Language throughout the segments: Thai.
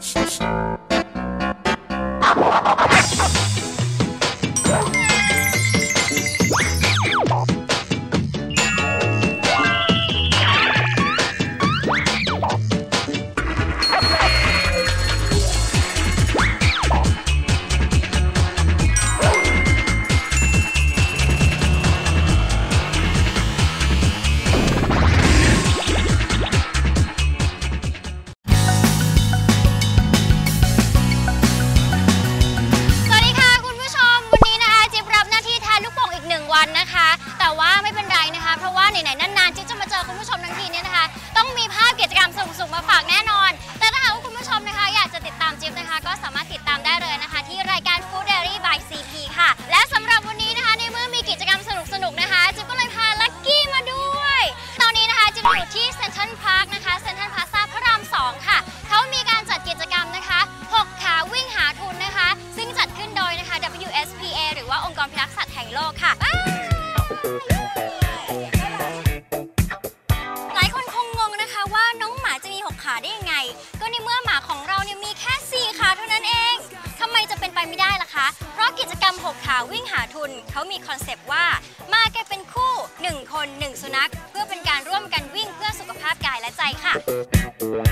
Shh, shh. รือว่าองค์กรพิทักษ์สัตว์แห่งโลกค่ะหลายคนคงงงนะคะว่าน้องหมาจะมี 6 ขาได้ยังไง ก็ในเมื่อหมาของเราเนี่ยมีแค่ 4 ขาเท่านั้นเองทำไมจะเป็นไปไม่ได้ล่ะคะ เพราะกิจกรรม 6 ขาวิ่งหาทุน เขามีคอนเซปต์ว่า มากันเป็นคู่ 1 คน 1 สุนัข เพื่อเป็นการร่วมกันวิ่งเพื่อสุขภาพกายและใจค่ะค่ะ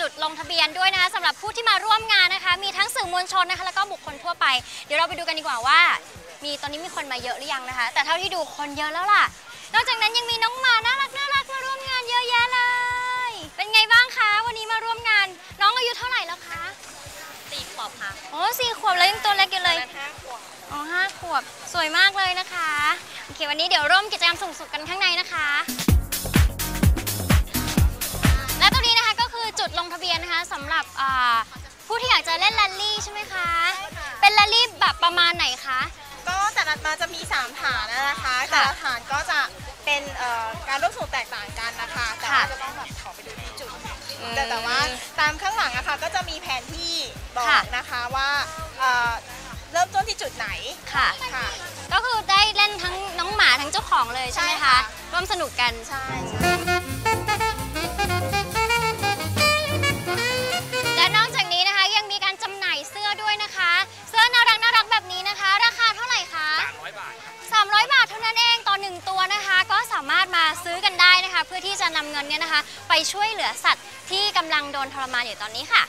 จุดลงทะเบียนด้วยนะคะสำหรับผู้ที่มาร่วมงานนะคะ มีทั้งสื่อมวลชนนะคะ แล้วก็บุคคลทั่วไป เดี๋ยวเราไปดูกันดีกว่าว่า มีตอนนี้มีคนมาเยอะหรือยังนะคะ แต่เท่าที่ดูคนเยอะแล้วล่ะ นอกจากนั้นยังมีน้องหมาน่ารักน่ารักมาร่วมงานเยอะแยะเลย เป็นไงบ้างคะ วันนี้มาร่วมงาน น้องอายุเท่าไหร่แล้วคะสี่ขวบค่ะโอ้สี่ขวบแล้วยังตัวเล็กอยู่เลยห้าขวบอ๋อห้าขวบ สวยมากเลยนะคะ โอเค วันนี้เดี๋ยวร่วมกิจกรรมสุขๆกันข้างในนะคะและ ลงทะเบียนนะคะสำหรับอ่าผู้ที่อยากจะเล่นแรลลี่ใช่ไหมคะ เป็นแรลลี่แบบประมาณไหนคะ ก็แต่ละมาจะมี 3 ฐานนะคะค่ะแต่ละฐานก็จะเป็นเอ่อการร่วมสนุกแตกต่างกันนะคะ แต่ว่าค่ะ จะต้องแบบขอไปดูที่จุดอืมแต่แต่ว่าตามข้างหลังอะค่ะก็จะมีแผนที่บอกค่ะ นะคะว่าเอ่อเริ่มต้นที่จุดไหนค่ะ ค่ะ ก็คือได้เล่นทั้งน้องหมาทั้งเจ้าของเลยใช่ไหมใช่คะ ค่ะ ร่วมสนุกกัน ใช่ใช่ อที่จะนำเงินเนี่ยนะคะ ไปช่วยเหลือสัตว์ที่กำลังโดนทรมานอยู่ตอนนี้ค่ะ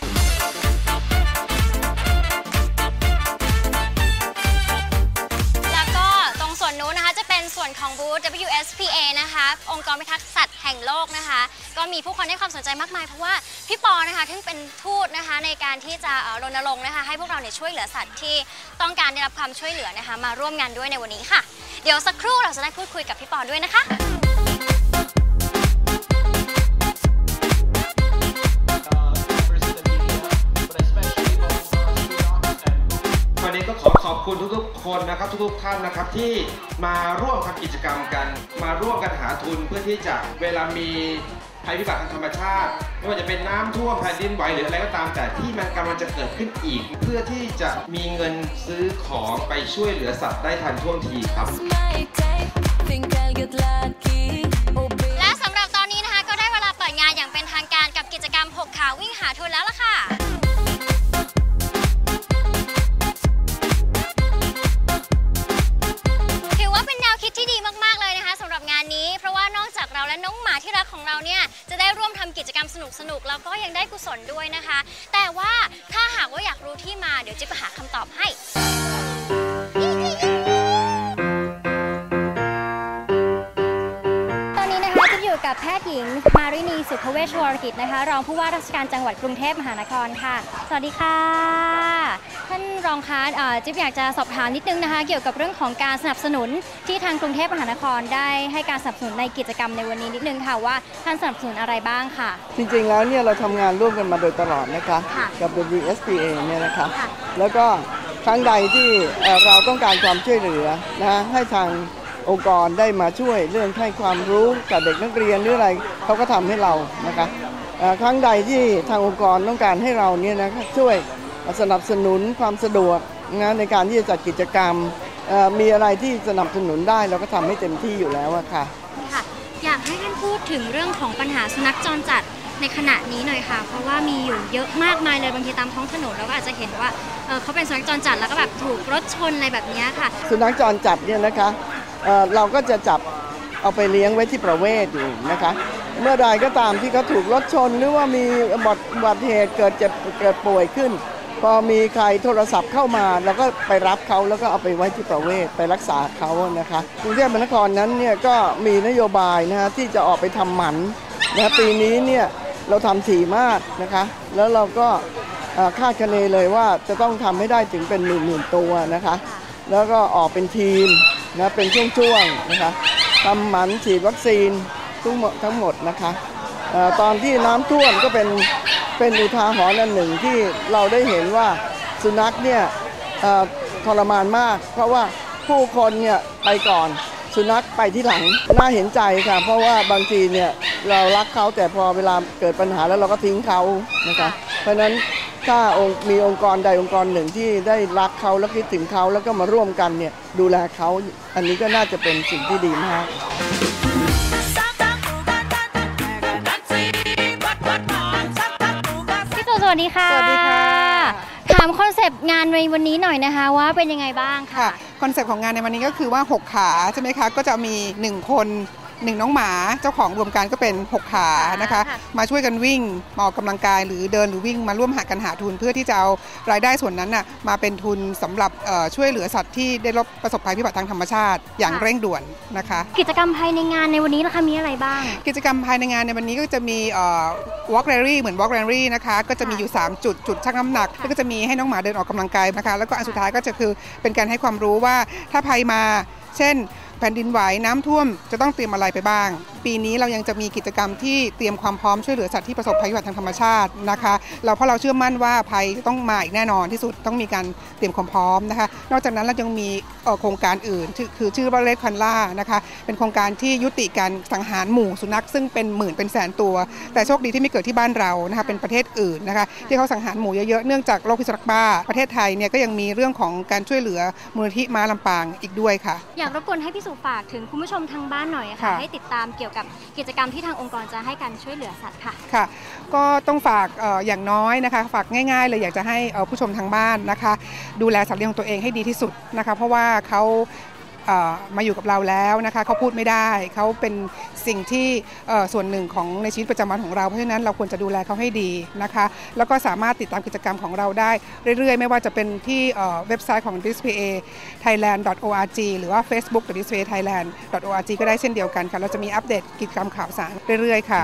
แล้วก็ตรงส่วนนู้นนะคะจะเป็นส่วนของบูธ WSPA นะคะองค์กรพิทักษ์สัตว์แห่งโลกนะคะ ก็มีผู้คนให้ความสนใจมากมาย เพราะว่าพี่ปอนะคะที่เป็นทูตนะคะในการที่จะรณรงค์นะคะ ให้พวกเราเนี่ยช่วยเหลือสัตว์ที่ต้องการได้รับความช่วยเหลือนะคะ มาร่วมงานด้วยในวันนี้ค่ะ เดี๋ยวสักครู่เราจะได้พูดคุยกับพี่ปอด้วยนะคะ วันนี้ก็ขอขอบคุณทุกๆ คนนะครับ ทุกๆ ท่านนะครับที่มาร่วมทำกิจกรรมกัน มาร่วมกันหาทุนเพื่อที่จะเวลามีภัยพิบัติทางธรรมชาติ ไม่ว่าจะเป็นน้ำท่วมแผ่นดินไหวหรืออะไรก็ตามแต่ที่มันกำลังจะเกิดขึ้นอีก เพื่อที่จะมีเงินซื้อของไปช่วยเหลือสัตว์ได้ทันท่วงทีครับและสำหรับตอนนี้นะคะก็ได้เวลาเปิดงานอย่างเป็นทางการกับกิจกรรม 6 ขาวิ่งหาทุนแล้วล่ะค่ะ นุกแล้วก็ยังได้กุศลด้วยนะคะ แต่ว่าถ้าหากว่าอยากรู้ที่มาเดี๋ยวจิ๊บจะหาคำตอบให้ สุภเวชวรกิจนะคะ รองผู้ว่าราชการจังหวัดกรุงเทพมหานครค่ะ สวัสดีค่ะ ท่านรองคะเอ่อจิ๊บอยากจะสอบถามนิดนึงนะคะ เกี่ยวกับเรื่องของการสนับสนุนที่ทางกรุงเทพมหานครได้ให้การสนับสนุนในกิจกรรมในวันนี้นิดนึงค่ะว่าท่านสนับสนุนอะไรบ้างค่ะ จริงๆแล้วเนี่ยเราทำงานร่วมกันมาโดยตลอดนะคะค่ะกับ WSPA เนี่ยนะคะค่ะแล้วก็ครั้งใดที่เอ่อเราต้องการความช่วยเหลือนะฮะให้ทาง องค์กรได้มาช่วยเรื่องให้ความรู้กับเด็กนักเรียนหรืออะไรเขาก็ทำให้เรานะคะเอ่อครั้งใดที่ทางองค์กรต้องการให้เราเนี่ยนะคะช่วยสนับสนุนความสะดวกนะในการที่จะจัดกิจกรรมเอ่อมีอะไรที่สนับสนุนได้เราก็ทำให้เต็มที่อยู่แล้วอะค่ะค่ะอยากให้ท่านพูดถึงเรื่องของปัญหาสุนัขจรจัดในขณะนี้หน่อยค่ะ เพราะว่ามีอยู่เยอะมากมายเลยบางทีตามท้องถนนเราก็อาจจะเห็นว่าเอ่อเขาเป็นสุนัขจรจัดแล้วก็แบบถูกรถชนอะไรแบบเนี้ยค่ะ สุนัขจรจัดเนี่ยนะคะ เเราก็จะจับเอาไปเลี้ยงไว้ที่ประเวศอยู่นะคะ เมื่อใดก็ตามที่เขาถูกรถชนหรือว่ามีอุบัติอุบัติเหตุเกิดเจ็บเกิดป่วยขึ้น พอมีใครโทรศัพท์เข้ามาเราก็ไปรับเขาแล้วก็เอาไปไว้ที่ประเวศไปรักษาเขานะคะกรุงเทพมหานครนั้นเนี่ยก็มีนโยบายนะฮะที่จะออกไปทำหมันนะปีนี้เนี่ยเราทำถี่มากนะคะ แล้วเราก็เอ่อคาดคะเนเลยว่าจะต้องทำให้ได้ถึงเป็นหมื่นๆตัวนะคะ แล้วก็ออกเป็นทีม นะเป็นช่วงๆนะคะทำหมันฉีดวัคซีนทั้งหมดทั้งหมดนะคะตอนที่น้ำท่วมก็เป็นเป็นอุทาหรณ์อันหนึ่งที่เราได้เห็นว่าสุนัขเนี่ยทรมานมาก เพราะว่าผู้คนเนี่ยไปก่อนสุนัขไปที่หลังน่าเห็นใจค่ะ เพราะว่าบางทีเนี่ยเรารักเขาแต่พอเวลาเกิดปัญหาแล้วเราก็ทิ้งเขานะคะเพราะฉะนั้น ถ้าองค์มีองค์กรใดองค์กรหนึ่งที่ได้รักเขาแล้วคิดถึงเขาแล้วก็มาร่วมกันเนี่ยดูแลเขาอันนี้ก็น่าจะเป็นสิ่งที่ดีมากพี่ตู่สวัสดีค่ะ สวัสดีค่ะ ถามคอนเซปต์งานในวันนี้หน่อยนะคะว่าเป็นยังไงบ้างค่ะค่ะคอนเซปต์ของงานในวันนี้ก็คือว่า 6 ขาใช่ไหมคะ ก็จะมี 1 คน หนึ่งน้องหมาเจ้าของรวมกันก็เป็น 6 ขานะคะค่ะมาช่วยกันวิ่งมาออกกำลังกายหรือเดินหรือวิ่งมาร่วมหากันหาทุนเพื่อที่จะเอารายได้ส่วนนั้นน่ะมาเป็นทุนสำหรับเอ่อช่วยเหลือสัตว์ที่ได้รับประสบภัยพิบัติทางธรรมชาติ อย่างเร่งด่วนนะคะ กิจกรรมภายในงานในวันนี้นะคะมีอะไรบ้าง กิจกรรมภายในงานในวันนี้ก็จะมีเอ่อ walk rally เหมือน walk rally นะคะก็จะมีอยู่ 3 จุดจุดชั่งน้ำหนักแล้วก็จะมีให้น้องหมาเดินออกกำลังกายนะคะ แล้วก็อันสุดท้ายก็จะคือเป็นการให้ความรู้ว่าถ้าภัยมา เช่น แผ่นดินไหวน้ำท่วมจะต้องเตรียมอะไรไปบ้าง ปีนี้เรายังจะมีกิจกรรมที่เตรียมความพร้อมช่วยเหลือสัตว์ที่ประสบภัยพิบัติทางธรรมชาตินะคะเราเพราะเราเชื่อมั่นว่าภัยต้องมาอีกแน่นอนที่สุดต้องมีการเตรียมความพร้อมนะคะ นอกจากนั้นเรายังมีเอ่อโครงการอื่นชื่อคือชื่อว่าเลดคันล่านะคะเป็นโครงการที่ยุติการสังหารหมู่สุนัข ซึ่งเป็นหมื่นเป็นแสนตัว แต่โชคดีที่ไม่เกิดที่บ้านเรานะคะเป็นประเทศอื่นนะคะที่เขาสังหารหมู่เยอะๆเนื่องจากโรคพิษสุนัขบ้า ประเทศไทยเนี่ยก็ยังมีเรื่องของการช่วยเหลือมูลนิธิม้าลำปางอีกด้วยค่ะ อยากรบกวนให้พี่สุฝากถึงคุณผู้ชมทางบ้านหน่อยค่ะค่ะให้ติดตามเกี่ยวกับกิจกรรมที่ทางองค์กรจะให้การช่วยเหลือสัตว์ค่ะ ค่ะ ก็ต้องฝากอย่างน้อยนะคะ ฝากง่ายๆเลยอยากจะให้ผู้ชมทางบ้านนะคะ ดูแลสัตว์เลี้ยงของตัวเองให้ดีที่สุดนะคะ เพราะว่าเขา มาอยู่กับเราแล้วนะคะเขาพูดไม่ได้ เขาเป็นสิ่งที่ส่วนหนึ่งของในชีวิตประจำวันของเรา เพราะฉะนั้นเราควรจะดูแลเขาให้ดีนะคะ แล้วก็สามารถติดตามกิจกรรมของเราได้เรื่อยๆ ไม่ว่าจะเป็นที่เอ่อเว็บไซต์ของ display thailand.org หรือว่า facebook display thailand.org ก็ได้เช่นเดียวกันค่ะ เราจะมีอัปเดตกิจกรรมข่าวสารเรื่อยๆ ค่ะ